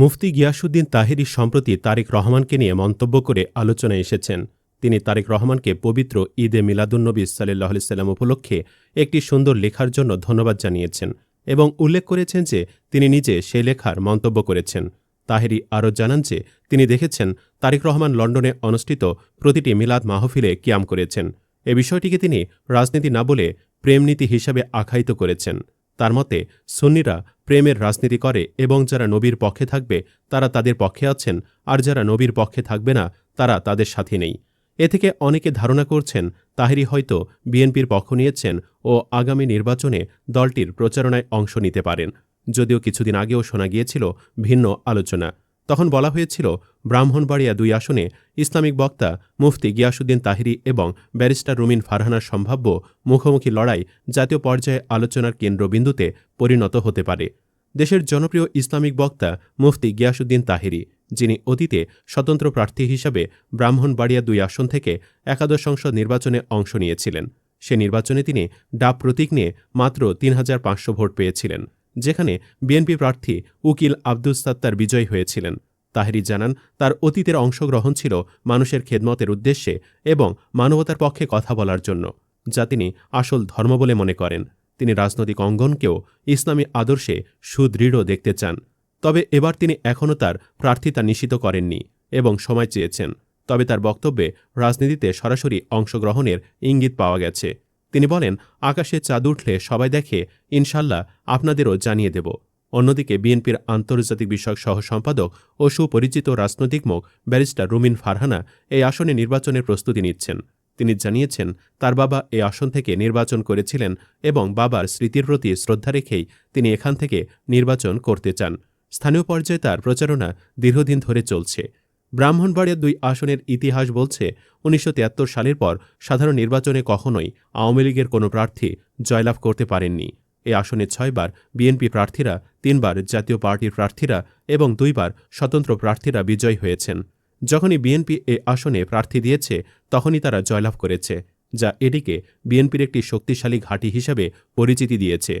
মুফতি গিয়াসুদ্দিন তাহেরি সম্প্রতি তারেক রহমানকে নিয়ে মন্তব্য করে আলোচনায় এসেছেন। তিনি তারেক রহমানকে পবিত্র ঈদে মিলাদুন্নবী সাল্লাহ সাল্লাম উপলক্ষে একটি সুন্দর লেখার জন্য ধন্যবাদ জানিয়েছেন এবং উল্লেখ করেছেন যে তিনি নিজে সে লেখার মন্তব্য করেছেন। তাহেরি আরও জানান যে তিনি দেখেছেন তারেক রহমান লন্ডনে অনুষ্ঠিত প্রতিটি মিলাদ মাহফিলে কিয়াম করেছেন। এ বিষয়টিকে তিনি রাজনীতি না বলে প্রেমনীতি হিসাবে আখ্যায়িত করেছেন। তার মতে, সুন্নিরা প্রেমের রাজনীতি করে এবং যারা নবীর পক্ষে থাকবে, তারা তাদের পক্ষে আছেন, আর যারা নবীর পক্ষে থাকবে না, তারা তাদের সাথে নেই। এ থেকে অনেকে ধারণা করছেন তাহেরি হয়তো বিএনপির পক্ষ নিয়েছেন ও আগামী নির্বাচনে দলটির প্রচারণায় অংশ নিতে পারেন। যদিও কিছুদিন আগেও শোনা গিয়েছিল ভিন্ন আলোচনা। তখন বলা হয়েছিল, ব্রাহ্মণবাড়িয়া দুই আসনে ইসলামিক বক্তা মুফতি গিয়াসুদ্দিন তাহিরি এবং ব্যারিস্টার রুমিন ফারহানার সম্ভাব্য মুখোমুখি লড়াই জাতীয় পর্যায়ে আলোচনার কেন্দ্রবিন্দুতে পরিণত হতে পারে। দেশের জনপ্রিয় ইসলামিক বক্তা মুফতি গিয়াসুদ্দিন তাহিরি, যিনি অতীতে স্বতন্ত্র প্রার্থী হিসাবে ব্রাহ্মণবাড়িয়া দুই আসন থেকে একাদশ সংসদ নির্বাচনে অংশ নিয়েছিলেন। সে নির্বাচনে তিনি ডাব প্রতীক নিয়ে মাত্র তিন হাজার পাঁচশো ভোট পেয়েছিলেন। যেখানে বিএনপি প্রার্থী উকিল আব্দুস সাত্তার বিজয়ী হয়েছিলেন। তাহেরি জানান, তার অতীতের অংশগ্রহণ ছিল মানুষের খেদমতের উদ্দেশ্যে এবং মানবতার পক্ষে কথা বলার জন্য, যা তিনি আসল ধর্ম বলে মনে করেন। তিনি রাজনৈতিক অঙ্গনকেও ইসলামী আদর্শে সুদৃঢ় দেখতে চান। তবে এবার তিনি এখনও তার প্রার্থিতা নিশ্চিত করেননি এবং সময় চেয়েছেন। তবে তার বক্তব্যে রাজনীতিতে সরাসরি অংশগ্রহণের ইঙ্গিত পাওয়া গেছে। তিনি বলেন, আকাশে চাঁদ উঠলে সবাই দেখে, ইনশাল্লাহ আপনাদেরও জানিয়ে দেব। অন্যদিকে বিএনপির আন্তর্জাতিক বিষয়ক সহ সম্পাদক ও সুপরিচিত রাজনৈতিক মুখ ব্যারিস্টার রুমিন ফারহানা এই আসনে নির্বাচনের প্রস্তুতি নিচ্ছেন। তিনি জানিয়েছেন, তার বাবা এই আসন থেকে নির্বাচন করেছিলেন এবং বাবার স্মৃতির প্রতি শ্রদ্ধা রেখেই তিনি এখান থেকে নির্বাচন করতে চান। স্থানীয় পর্যায়ে তার প্রচারণা দীর্ঘদিন ধরে চলছে। ব্রাহ্মণবাড়িয়া দুই আসনের ইতিহাস বলছে, উনিশশো তিয়াত্তর সালের পর সাধারণ নির্বাচনে কখনোই আওয়ামী লীগের কোনো প্রার্থী জয়লাভ করতে পারেননি। এ আসনে ছয়বার বিএনপি প্রার্থীরা, তিনবার জাতীয় পার্টির প্রার্থীরা এবং দুইবার স্বতন্ত্র প্রার্থীরা বিজয়ী হয়েছেন। যখনই বিএনপি এ আসনে প্রার্থী দিয়েছে, তখনই তারা জয়লাভ করেছে, যা এটিকে বিএনপির একটি শক্তিশালী ঘাঁটি হিসাবে পরিচিতি দিয়েছে।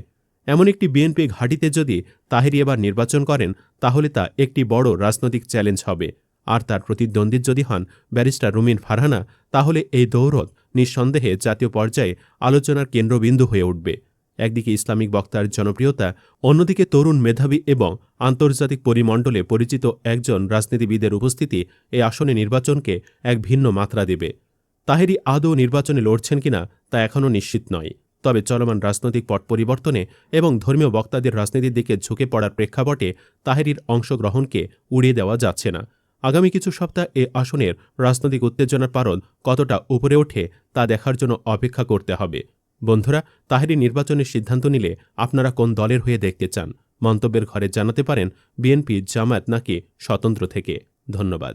এমন একটি বিএনপি ঘাঁটিতে যদি তাহেরি এবার নির্বাচন করেন, তাহলে তা একটি বড় রাজনৈতিক চ্যালেঞ্জ হবে। আর তার প্রতিদ্বন্দ্বী যদি হন ব্যারিস্টার রুমিন ফারহানা, তাহলে এই দৌড়ত নিঃসন্দেহে জাতীয় পর্যায়ে আলোচনার কেন্দ্রবিন্দু হয়ে উঠবে। একদিকে ইসলামিক বক্তার জনপ্রিয়তা, অন্যদিকে তরুণ মেধাবী এবং আন্তর্জাতিক পরিমণ্ডলে পরিচিত একজন রাজনীতিবিদের উপস্থিতি এই আসনে নির্বাচনকে এক ভিন্ন মাত্রা দেবে। তাহেরি আদৌ নির্বাচনে লড়ছেন কিনা তা এখনও নিশ্চিত নয়। তবে চলমান রাজনৈতিক পট পরিবর্তনে এবং ধর্মীয় বক্তাদের রাজনীতির দিকে ঝুঁকে পড়ার প্রেক্ষাপটে তাহেরির অংশগ্রহণকে উড়িয়ে দেওয়া যাচ্ছে না। আগামী কিছু সপ্তাহ এ আসনের রাজনৈতিক উত্তেজনার পারদ কতটা উপরে ওঠে তা দেখার জন্য অপেক্ষা করতে হবে। বন্ধুরা, তাহেরি নির্বাচনের সিদ্ধান্ত নিলে আপনারা কোন দলের হয়ে দেখতে চান? মন্তব্যের ঘরে জানাতে পারেন বিএনপি জামায়াত নাকি স্বতন্ত্র থেকে। ধন্যবাদ।